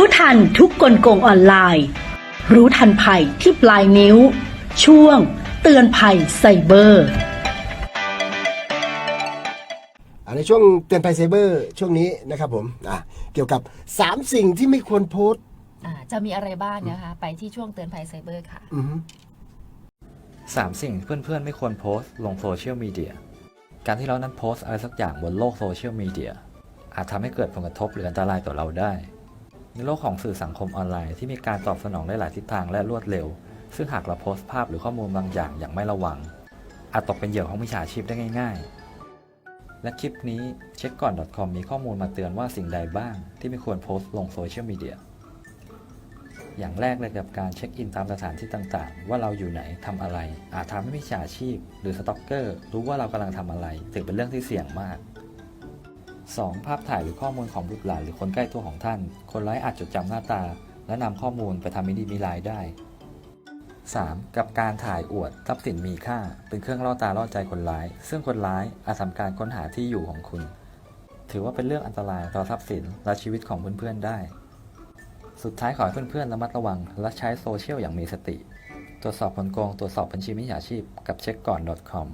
รู้ทันทุกกลโกงออนไลน์ รู้ทันภัยที่ปลายนิ้ว ช่วง เตือนภัยไซเบอร์อ่าในช่วงเตือนภัยไซเบอร์ช่วงนี้นะครับผมอะเกี่ยวกับ 3 สิ่งที่ไม่ควรโพสต์อ่าจะมีอะไรบ้างนะคะ ไปที่ช่วงเตือนภัยไซเบอร์ค่ะอือฮึ3สิ่งเพื่อนๆ ไม่ควรโพสต์ลงโซเชียลมีเดีย การที่เรานั้นโพสต์อะไรสักอย่างบนโลกโซเชียลมีเดียอาจทำให้เกิดผลกระทบหรืออันตรายต่อเราได้ ในโลกของสื่อสังคมออนไลน์ที่มีการตอบสนองได้หลายทิศทางและรวดเร็ว ซึ่งหากเราโพสต์ภาพหรือข้อมูลบางอย่างอย่างไม่ระวัง อาจตกเป็นเหยื่อของมิจฉาชีพได้ง่าย ๆ และคลิปนี้เช็คก่อน .com มีข้อมูลมาเตือนว่าสิ่งใดบ้าง ที่ไม่ควรโพสต์ลงโซเชียลมีเดีย อย่างแรกเลยกับการเช็คอินตามสถานที่ต่างๆ ว่าเราอยู่ไหนทำอะไร อาจทำให้มิจฉาชีพ หรือสต็อกเกอร์รู้ว่าเรากำลังทำอะไร ถือเป็นเรื่องที่เสี่ยงมาก 2. ภาพถ่ายหรือข้อมูลของบุตรหลานหรือคนใกล้ตัวของท่าน คนร้ายอาจจดจำหน้าตา และนำข้อมูลไปทำม่ดีมีร้ายได้ 3. กับการถ่ายอวดทรัพย์สินมีค่า เป็นเครื่องล่อตาล่อใจคนร้าย ซึ่งคนร้ายอาจทำการค้นหาที่อยู่ของคุณ ถือว่าเป็นเรื่องอันตรายต่อทรัพย์สินและชีวิตของเพื่อนๆได้ สุดท้ายขอให้เพื่อนๆระมัดระวัง และใช้โซเชียลอย่างมีสติ ตรวจสอบผลโกงตรวจสอบบัญชีมิจฉาชีพ กับเช็คก่อน .com